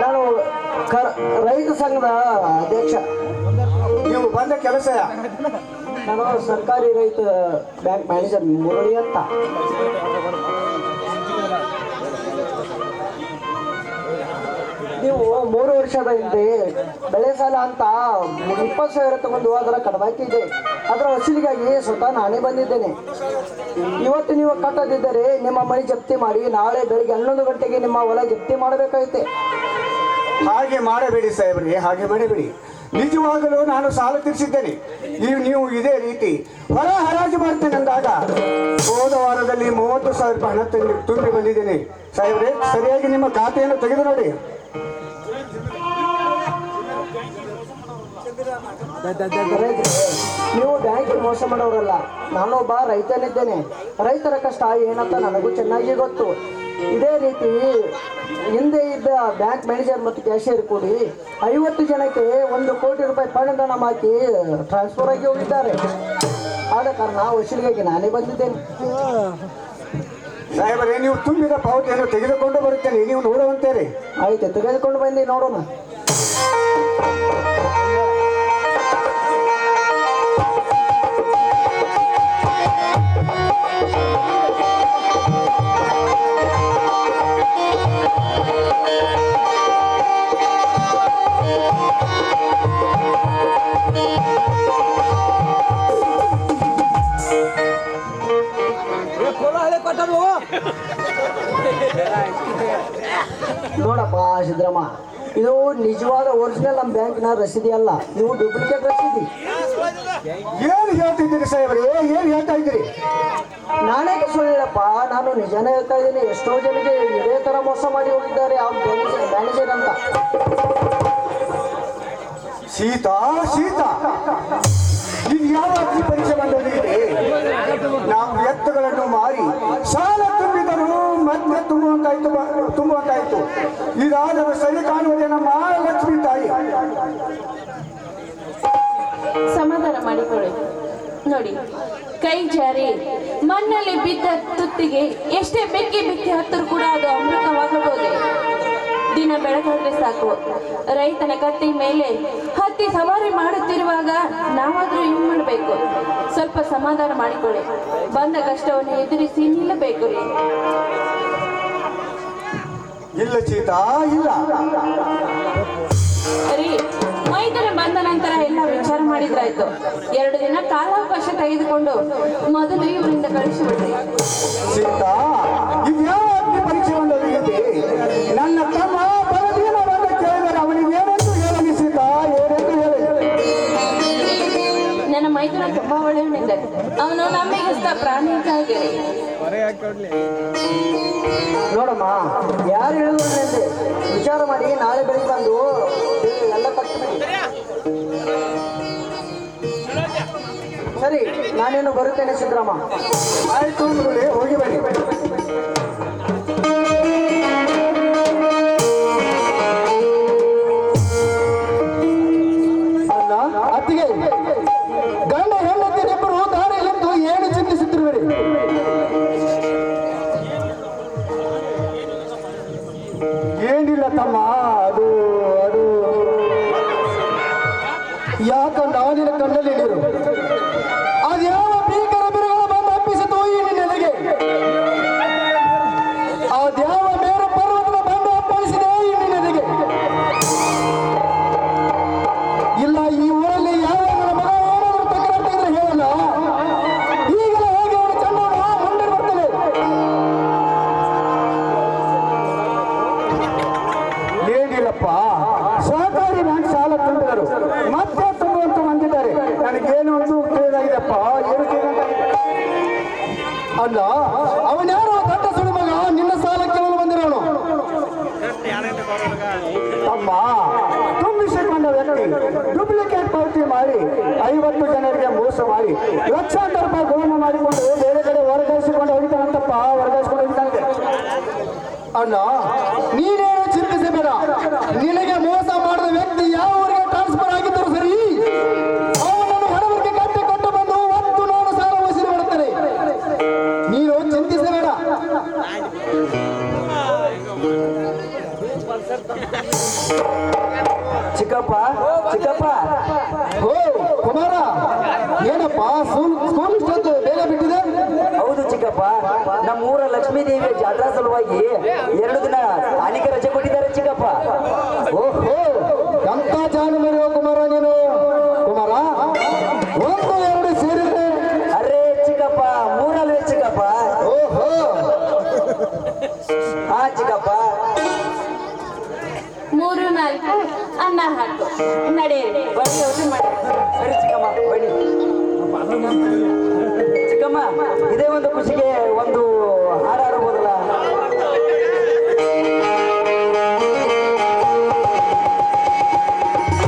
ನಾನು ರೈತ ಸಂಘದ ಅಧ್ಯಕ್ಷ. ನೀವು ಬಂದ ಕೆಲಸ ನಾನು ಸರ್ಕಾರಿ ರೈತ ಬ್ಯಾಂಕ್ ಮ್ಯಾನೇಜರ್ ಮುರಳಿ ಅಂತ ಮೂರು ವರ್ಷದ ಹಿಂದೆ ಬೆಳೆ ಸಾಲ ಅಂತ ಇಪ್ಪತ್ತು ಸಾವಿರ ತಗೊಂಡು ಅದರ ಕಡಬಾಕಿ ಇದೆ. ಅದರ ವಸೂಲಿಗಾಗಿ ಸ್ವತಃ ನಾನೇ ಬಂದಿದ್ದೇನೆ. ಇವತ್ತು ನೀವು ಕಟ್ಟದಿದ್ದರೆ ನಿಮ್ಮ ಮನೆ ಜಪ್ತಿ ಮಾಡಿ ನಾಳೆ ಬೆಳಿಗ್ಗೆ ಹನ್ನೊಂದು ಗಂಟೆಗೆ ನಿಮ್ಮ ಹೊಲ ಜಪ್ತಿ ಮಾಡಬೇಕಾಯ್ತೆ. ಹಾಗೆ ಮಾಡಬೇಡಿ ಸಾಹೇಬ್ರಿ, ಹಾಗೆ ಮಾಡಬೇಡಿ. ನಿಜವಾಗಲೂ ನಾನು ಸಾಲ ತೀರಿಸಿದ್ದೇನೆ. ನೀವು ನೀವು ಇದೇ ರೀತಿ ಹೊರ ಹರಾಜು ಮಾಡ್ತೇನೆ ಅಂದಾಗ ಹೋದ ವಾರದಲ್ಲಿ ಮೂವತ್ತು ಸಾವಿರ ರೂಪಾಯಿ ಹಣ ತುಂಬಿ ಬಂದಿದ್ದೇನೆ ಸಾಹೇಬ್ರೆ, ಸರಿಯಾಗಿ ನಿಮ್ಮ ಖಾತೆಯನ್ನು ತೆಗೆದು ನೋಡಿ. ನೀವು ಬ್ಯಾಂಕ್ ಮೋಸ ಮಾಡೋರಲ್ಲ. ನಾನೊಬ್ಬ ರೈತನಿದ್ದೇನೆ. ರೈತರ ಕಷ್ಟ ಏನಂತ ನನಗೂ ಚೆನ್ನಾಗಿ ಗೊತ್ತು. ಇದೇ ರೀತಿ ಹಿಂದೆ ಇದ್ದ ಬ್ಯಾಂಕ್ ಮ್ಯಾನೇಜರ್ ಮತ್ತು ಕ್ಯಾಶಿಯರ್ ಕೂಡಿ ಐವತ್ತು ಜನಕ್ಕೆ ಒಂದು ಕೋಟಿ ರೂಪಾಯಿ ಹಣ ಹಾಕಿ ಟ್ರಾನ್ಸ್ಫರ್ ಆಗಿ ಹೋಗಿದ್ದಾರೆ. ಆದ ಕಾರಣ ವಸೂಲಿಗಾಗಿ ನಾನೇ ಬಂದಿದ್ದೇನೆ. ಸಾಹೇಬರೇ ನೀವು ತುಂಬಿದ ಪಾವತಿಯನ್ನು ತೆಗೆದುಕೊಂಡು ಬರುತ್ತೇನೆ. ನೀವು ನೋಡುವಂತೇರಿ. ಆಯ್ತು ತೆಗೆದುಕೊಂಡು ಬಂದು ನೋಡೋಣ. ನೋಡಪ್ಪ ಸಿದ್ದರಾಮ ಇದು ನಿಜವಾದ ಒರಿಜಿನಲ್ ನಮ್ಮ ಬ್ಯಾಂಕ್ನ ರಸೀದಿ ಅಲ್ಲ ನೀವು ಡೂಪ್ಲಿಕೇಟ್ ರಸೀದಿ. ಏನು ಹೇಳ್ತಿದ್ದೀರಿ ಸಾಹೇಬ್ರಿ? ಏನು ಹೇಳ್ತಾ ಇದ್ದೀರಿ? ನಾನೇ ಸುಳ್ಳಪ್ಪ ನಾನು ನಿಜಾನೇ ಹೇಳ್ತಾ ಇದ್ದೀನಿ ಎಷ್ಟೋ ಜನಕ್ಕೆ ಇದೇ ತರ ಮೋಸ ಮಾಡಿ ಹೋಗಿದ್ದಾರೆ ಆ ಮ್ಯಾನೇಜರ್ ಅಂತ. ಸೀತಾ ಸೀತಾ. ಇದು ಯಾವ ಅರ್ಜಿ ಪರೀಕ್ಷೆ ನಾವು ಎತ್ತುಗಳನ್ನು ಮಾರಿ ಸಾಲ ತುಂಬಿದರು ಮತ್ತೆ ತುಂಬುವಂತಾಯ್ತು ತುಂಬುವಂತಾಯ್ತು. ಇದಾದರೂ ಸರಿ ಕಾಣುವುದೇ ನಮ್ಮ ಲಕ್ಷ್ಮೀ ತಾಯಿ. ಸಮಾಧಾನ ಮಾಡಿಕೊಳ್ಳಿ. ನೋಡಿ, ಕೈ ಜಾರಿ, ಮಣ್ಣಲ್ಲಿ ಬಿದ್ದ ತುತ್ತಿಗೆ ಎಷ್ಟೇ ಬೆಕ್ಕಿ ಬೆಕ್ಕಿ ಹತ್ತರೂ ಕೂಡ ಅದು ಅಮೃತವಾಗಬಹುದೇ? ದಿನ ಬೆಳಕಾದ್ರೆ ಸಾಕು. ರೈತನ ಕತ್ತಿ ಮೇಲೆ ಹತ್ತಿ ಸವಾರಿ ಮಾಡುತ್ತಿರುವಾಗ ನಾವಾದ್ರೂ ಏನು ಮಾಡಬೇಕು. ಸ್ವಲ್ಪ ಸಮಾಧಾನ ಮಾಡಿಕೊಳ್ಳಿ. ಬಂದ ಕಷ್ಟವನ್ನು ಎದುರಿಸಿ ನಿಲ್ಲಬೇಕು. ರೀ ಇಲ್ಲ ಚೀತಾ ಇಲ್ಲ. ರೀ ಮೈದನ ಬಂದ ನಂತರ ಎಲ್ಲ ವಿಚಾರ ಮಾಡಿದ್ರಾಯ್ತು. ಎರಡು ದಿನ ಕಾಲಾವಕಾಶ ತೆಗೆದುಕೊಂಡು ಮೊದಲು ಇವರಿಂದ ಕಳಿಸಿಬಿಡ್ರಿ ಅವನು ನಮಗಿಸ್ತ ಪ್ರಾಣಿ ನೋಡಮ್ಮ ಯಾರು ಹೇಳಿದ್ರೆ ವಿಚಾರ ಮಾಡಿ ನಾಳೆ ಬೆಳಿಗ್ಗೆ ಬಂದು ಎಲ್ಲ ಸರಿ ನಾನೇನು ಬರುತ್ತೇನೆ ಸಿದ್ದರಾಮ? ಆಯ್ತು ಹೋಗಿ ಬನ್ನಿ. ಅಲ್ಲ ಅತ್ತಿಗೆ. ಏನಿಲ್ಲ ತಮ್ಮ ಅಲ್ಲ ಅವನ್ಯಾರೋ ದಟ್ಟ ಸುಳಿ ಮಗ, ನಿನ್ನ ಸಾಲ ಕೇಳಲು ಬಂದಿರೋನು ತಮ್ಮ, ತುಂಬಿಸಿಕೊಂಡ ಡೂಪ್ಲಿಕೇಟ್ ಪಾವತಿ ಮಾಡಿ, ಐವತ್ತು ಜನರಿಗೆ ಮೋಸ ಮಾಡಿ, ಲಕ್ಷಾಂತರ ರೂಪಾಯಿ ಗೋಣ ಮಾಡಿಕೊಂಡು ಬೇರೆ ಕಡೆ ವರ್ಗಾಯಿಸಿಕೊಂಡು ಹೋಗಿದ್ದಾನಂತಪ್ಪ, ವರ್ಗಾಯಿಸಿಕೊಂಡು ಹೋಗಿದ್ದಾನೆ. ಅಣ್ಣ ನೀನೇನು ಚಿಂತಿಸಬೇಡ. ನಿನಗೆ ಓ ಕುಮಾರ ಏನಪ್ಪ ಸ್ಕೂಲ್ ಇಷ್ಟೊಂದು ಬೇಗ ಬಿಟ್ಟಿದೆ? ಹೌದು ಚಿಕ್ಕಪ್ಪ ನಮ್ಮ ಊರ ಲಕ್ಷ್ಮೀ ದೇವಿಯ ಜಾತ್ರಾ ಸಲುವಾಗಿ ಎರಡು ದಿನ ಸ್ಥಾನಿಕ ರಜೆ ಕೊಟ್ಟಿದ್ದಾರೆ ಚಿಕ್ಕಪ್ಪ. ಓಹೋ ಎಂತ ಜಾನು ಮರೆಯೋ ಕುಮಾರ ನೀನು? ಕುಮಾರ ಒಂದು ಎರಡು ಸೇರಿದ್ರೆ ಅರೇ ಚಿಕ್ಕಪ್ಪ ಮೂರಲ್ವೇ ಚಿಕ್ಕಪ್ಪ? ಓಹೋ. ಹಾ ಚಿಕ್ಕಪ್ಪ. ಅನ್ನ ಹಾಕು ನಡೆ ಬಡಿ ಊಟ ಮಾಡಿ ಸರಿ ಚಿಕ್ಕಮ್ಮ ಬನ್ನಿ. ಚಿಕ್ಕಮ್ಮ ಇದೇ ಒಂದು ಖುಷಿಗೆ